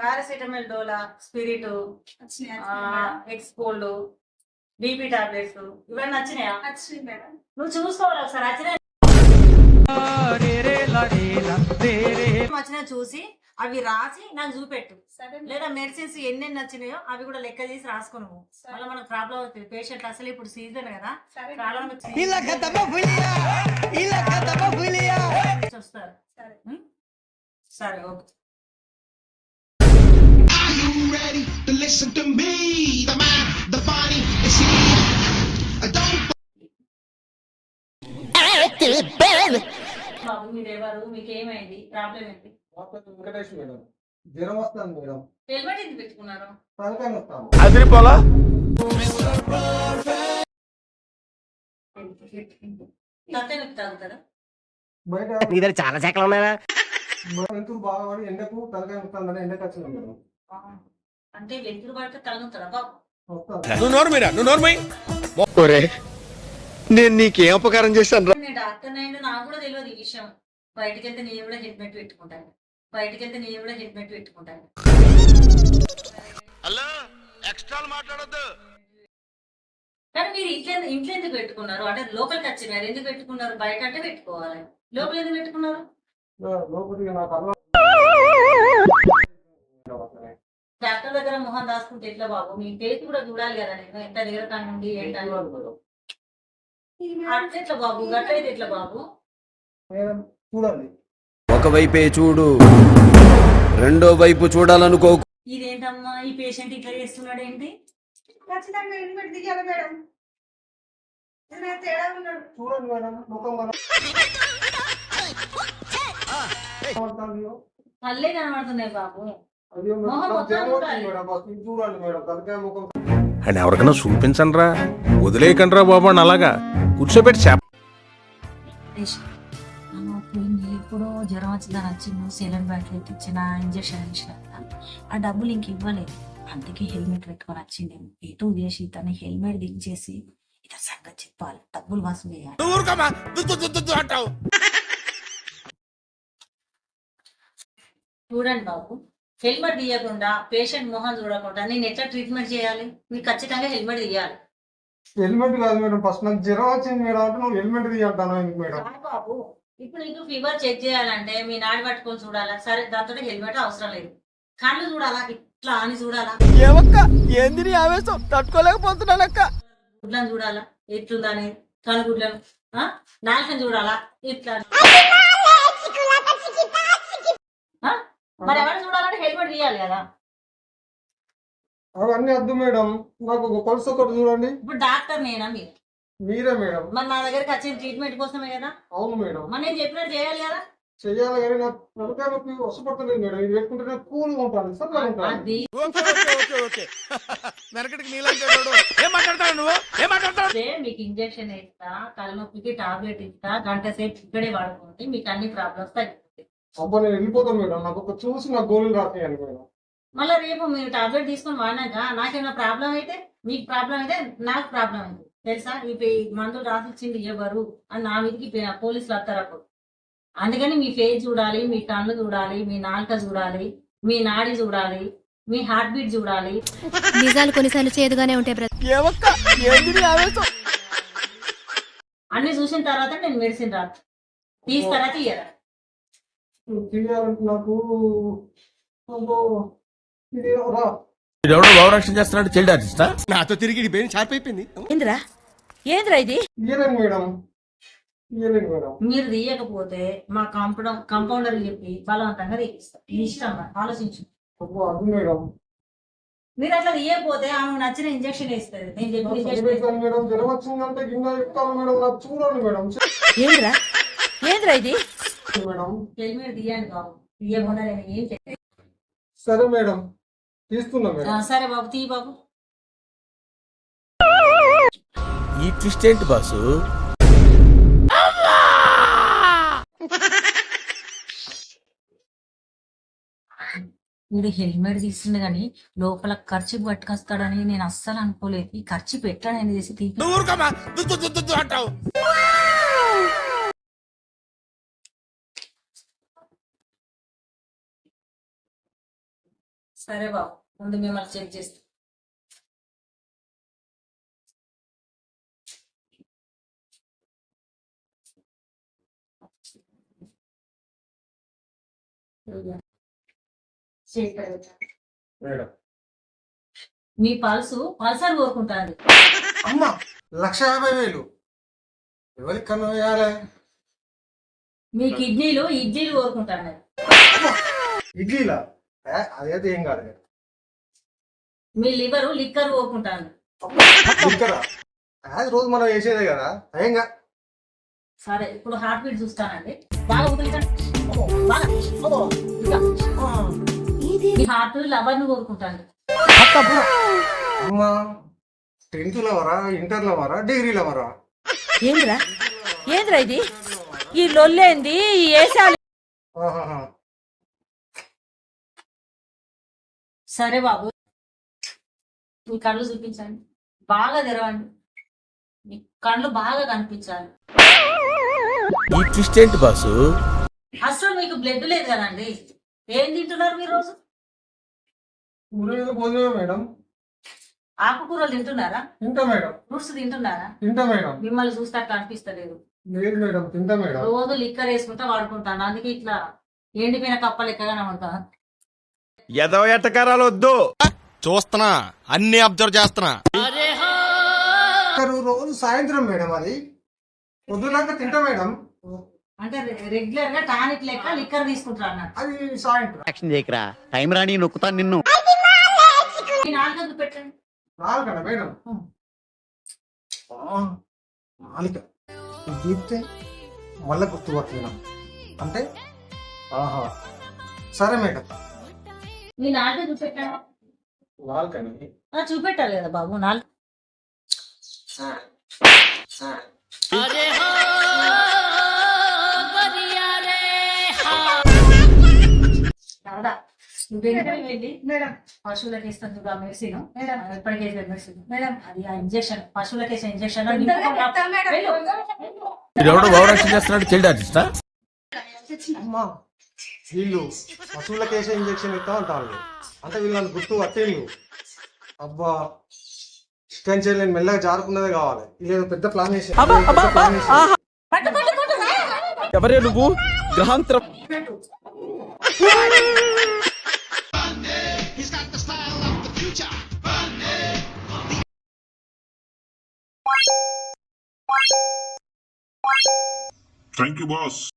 Paracetamol Dolo spirit madam. ఎక్స్పోల్డ్ BP tablets ఇవన్నీ నచ్చినాయా? Madam. నువ్వు చూసుకోవాలి ఒకసారి వచ్చినాయి వచ్చినా చూసి అవి రాసి నాకు చూపెట్టు. లేదా మెడిసిన్స్ ఎన్నెన్ని నచ్చినాయో అవి కూడా లెక్క చేసి రాసుకో నువ్వు. సరే. మళ్ళీ మనకు ప్రాబ్లం అవుతుంది. పేషెంట్ అసలు ఇప్పుడు సీజన్ కదా. వస్తారు? సరే okay. Listen to me? The man, the funny, the see. Don't బాబు మీరు ఎవరు మీకు ఏమైంది ప్రాబ్లం ఏంటి? వెంకటేష్ మేడం. జ్వరం మేడం. హెల్మెట్ ఎందుకు పెట్టుకున్నారు? తలకాయ వస్తాను అదిరిపోలా? తత్తే నొప్పి తాగుతారా? బయట నీ దగ్గర చాలా శాఖలు ఉన్నాయా బాగా పడి ఎండకు తలకాయ వస్తుందని ఎండకు వచ్చిన మేడం. అంటే వెంతురు పడితే తగులుతారా బాబు? నువ్వు నోరు మీరా? నువ్వు నోరు ఒరే నేను నీకేం ఉపకారం చేశాను నేను డాక్టర్ అయింది నాకు కూడా తెలియదు ఈ విషయం. బయటికి వెళ్తే నేను కూడా హెల్మెట్ పెట్టుకుంటాను. బయటికి వెళ్తే నేను కూడా హెల్మెట్ పెట్టుకుంటాను. హలో ఎక్స్ట్రా మాట్లాడొద్దు. కానీ మీరు ఇంట్లో ఇంట్లో ఎందుకు పెట్టుకున్నారు? అంటే లోపలికి వచ్చినారు ఎందుకు పెట్టుకున్నారు? బయట అంటే పెట్టుకోవాలి. లోపల ఎందుకు పెట్టుకున్నారు? లోపలికి నాకు డాక్టర్ దగ్గర మొహం దాచుకుంటే ఎట్లా బాబు? మీ ఫేస్ కూడా చూడాలి కదా నేను. ఎంత దగ్గర కానివ్వండి ఏంటని ఎట్లా బాబు? గట్లయితే ఎట్లా బాబు? చూడండి. ఒకవైపే చూడు రెండో వైపు చూడాలనుకో ఇదేంటమ్మా? ఈ పేషెంట్ ఇట్లా చేస్తున్నాడు ఏంటి ఖచ్చితంగా హెల్మెట్ దిగాలి మేడం. ఏదైనా తేడా ఉన్నాడు? చూడండి మేడం ముఖం కనబడుతున్నాయి బాబు. అని ఎవరికైనా చూపించండి రా వదిలేయకండి రా బాబు అని అలాగా కూర్చోబెట్టి చేప ఇప్పుడు జ్వరం వచ్చిందని వచ్చింది సెలెన్ బ్యాటరీ ఇచ్చిన ఇంజక్షన్ ఇచ్చిన ఆ డబ్బులు ఇంక ఇవ్వలేదు. అందుకే హెల్మెట్ పెట్టుకొని వచ్చింది. ఎటు చేసి తన హెల్మెట్ దించేసి ఇతర సంగతి చెప్పాలి. డబ్బులు వసూలు చేయాలి. చూడండి బాబు. హెల్మెట్ తీయకుండా పేషెంట్ మొహం చూడకుండా నేను ఎట్లా ట్రీట్మెంట్ చేయాలి? మీకు ఖచ్చితంగా హెల్మెట్ తీయాలి. హెల్మెట్ కాదు మేడం. ఫస్ట్ నాకు జ్వరం వచ్చింది మేడం. అంటే నువ్వు హెల్మెట్ తీయంటాను ఎందుకు మేడం? బాబు. ఇప్పుడు నీకు ఫీవర్ చెక్ చేయాలంటే మీ నాడి పట్టుకొని చూడాలా? సరే దాంతో హెల్మెట్ అవసరం లేదు. కళ్ళు చూడాలా? ఇట్లా అని చూడాలా? ఏమక్క? ఏంది నీ ఆవేశం? తట్టుకోలేకపోతున్నానక్క. గుడ్లను చూడాలా? ఎట్లుందని కనుగుడ్లను ఆ? నాలుకని చూడాలా? ఇట్లా ఆ? మరి ఎవరు చూడాలంటే హెల్మెట్ తీయాలి కదా. అవన్నీ వద్దు మేడం. నాకు ఒక పల్స్ ఒకటి చూడండి. ఇప్పుడు డాక్టర్ నేనా మీరు? మీరే మేడం. మరి నా దగ్గరికి వచ్చిన ట్రీట్మెంట్ కోసమే కదా. అవును మేడం. మరి నేను చెప్పినట్టు చేయాలి కదా. చెయ్యాలి కానీ నాకు తలకాయ నొప్పి వసపడుతుంది మేడం. ఇది పెట్టుకుంటే నాకు ఉంటాను అది మీకు ఇంజక్షన్ ఇస్తా తలనొప్పికి టాబ్లెట్ ఇస్తా గంట సేపు ఇక్కడే వాడుకోండి మీకు అన్ని ప్రాబ్లమ్స్ తగ్గిపోతాయి అబ్బా నేను వెళ్ళిపోతాను మేడం. నాకు ఒక చూసి నా గోళీలు రాసేయాలి మేడం. మళ్ళీ రేపు మీరు టాబ్లెట్ తీసుకొని వాడినాక నాకేమైనా ప్రాబ్లం అయితే మీకు ప్రాబ్లం అయితే నాకు ప్రాబ్లం అయింది తెలుసా? ఈ మందులు రాసిచ్చింది ఎవరు అని నా మీదకి పోలీసులు వస్తారు అప్పుడు. అందుకని మీ ఫేస్ చూడాలి మీ కళ్ళు చూడాలి మీ నాలుక చూడాలి మీ నాడి చూడాలి మీ హార్ట్ బీట్ చూడాలి. నిజాలు కొన్నిసార్లు చేదుగానే ఉంటాయి అన్ని చూసిన తర్వాత నేను మెడిసిన్ రాదు తీస్తారా తీయరా. తీయాలంటే నాకు రా ఎవడో భావరక్షణ చేస్తున్నాడు చైల్డ్ ఆర్టిస్టా నాతో తిరిగి బ్రెయిన్ షార్ప్ అయిపోయింది. ఏంద్రా? ఏంద్రా ఇది? తీయలేను మేడం. తీయలేను మేడం. మీరు తీయకపోతే మా కాంపౌండ్ కాంపౌండర్ చెప్పి బలవంతంగా తీపిస్తాం. మీ ఇష్టం మరి, ఆలోచించు. అబ్బో అది మేడం. మీరు అట్లా తీయకపోతే ఆమె నచ్చిన ఇంజక్షన్ వేస్తుంది నేను చెప్పిన ఇంజక్షన్ చదివేశాను మేడం. జ్వరం వచ్చిందంటే గిన్నె చెప్తాను మేడం. నాకు చూడండి మేడం. ఏంద్రా? ఏంద్రా ఇది? మేడం హెల్మెట్ తీయండి బాబు తీయకుండా నేను ఏం చేయను. సరే మేడం తీస్తున్నా ఆ, మేడం సరే బాబు తీ బాబు. ఈ ట్విస్ట్ ఏంటి బాసు? వీడు హెల్మెట్ తీస్తుండే కానీ లోపల ఖర్చు పట్టుకొస్తాడని నేను అస్సలు అనుకోలేదు. ఈ ఖర్చు పెట్టాడని చేసి తీ సరే బాబు ముందు మిమ్మల్ని చెక్ చేస్తా. మేడం. మీ పల్సు పల్సర్ కోరుకుంటాను అమ్మ లక్ష యాభై వేలు. ఎవరికి కన్ను వేయాలి? మీ కిడ్నీలు ఇడ్లీలు కోరుకుంటాను ఇడ్లీలా? అదైతే ఏం కాదు మీ లివరు లిక్కర్ ఇక్కడ అది రోజు మనం వేసేదే కదా. ఏం కా? సరే ఇప్పుడు హార్ట్ బీట్ చూస్తానండి. బాగా. మీ హార్ట్ లవర్ను కోరుకుంటాను అమ్మ టెన్త్ లవరా ఇంటర్ లవరా డిగ్రీ లవరా? ఏంద్రా? ఏంద్రా ఇది? ఈ లొల్లేంది? ఈ ఏసాలు సరే బాబు. మీ కళ్ళు చూపించండి. బాగా తెరవండి. మీ కళ్ళు బాగా కనిపించాలి. ఈ ట్విస్ట్ ఏంటి బాసు? అసలు మీకు బ్లడ్ లేదు కదండి. ఏం తింటున్నారు మీరు రోజు? భోజనమే మేడం. ఆకుకూరలు తింటున్నారా? తింటా మేడం. ఫ్రూట్స్ తింటున్నారా? తింటా మేడం. మిమ్మల్ని చూస్తే అట్లా అనిపిస్తలేదు. లేదు మేడం తింటా మేడం. రోజు లిక్కర్ వేసుకుంటా వాడుకుంటాను. అందుకే ఇట్లా ఎండిపోయిన కప్ప లెక్కగానే ఉంటా. ఎదవ ఎట్టకారాలు వద్దు చూస్తున్నా అన్ని అబ్జర్వ్ చేస్తున్నా. రోజు సాయంత్రం మేడం అది. పొద్దునాక తింటా మేడం. అంటే రెగ్యులర్గా టానిక్ లెక్క లిక్కర్ తీసుకుంటా అన్నట్టు. అది సాయంత్రం. యాక్షన్ చేయకరా. టైం రాని నొక్కుతాను నిన్ను. పెట్టండి నాలుగన మేడం. నాలుక మళ్ళీ గుర్తుపడుతున్నా అంటే? ఆహా. సరే మేడం. మీ నాలుగు చూపెట్టాను చూపెట్టాలి కదా బాబు నాలుగు. పశువులకి ఇస్తుంది చూడు ఆ మెడిసిన్. మేడం. ఎప్పటికే మెడిసిన్. మేడం. అది ఆ ఇంజెక్షన్ పశువులకి వేసే ఇంజెక్షన్. చేస్తున్నాడు వీళ్ళు పశువులకు వేసే ఇంజక్షన్ ఇస్తా అంటారు అంటే వీళ్ళు నన్ను గుర్తు పట్టేళ్ళు అబ్బా చికెన్ చేయలేని మెల్లగా జారుకున్నదే కావాలి ఇదేదో పెద్ద ప్లాన్ రా. ఎవరే నువ్వు గ్రహాంతరం. Thank you, boss.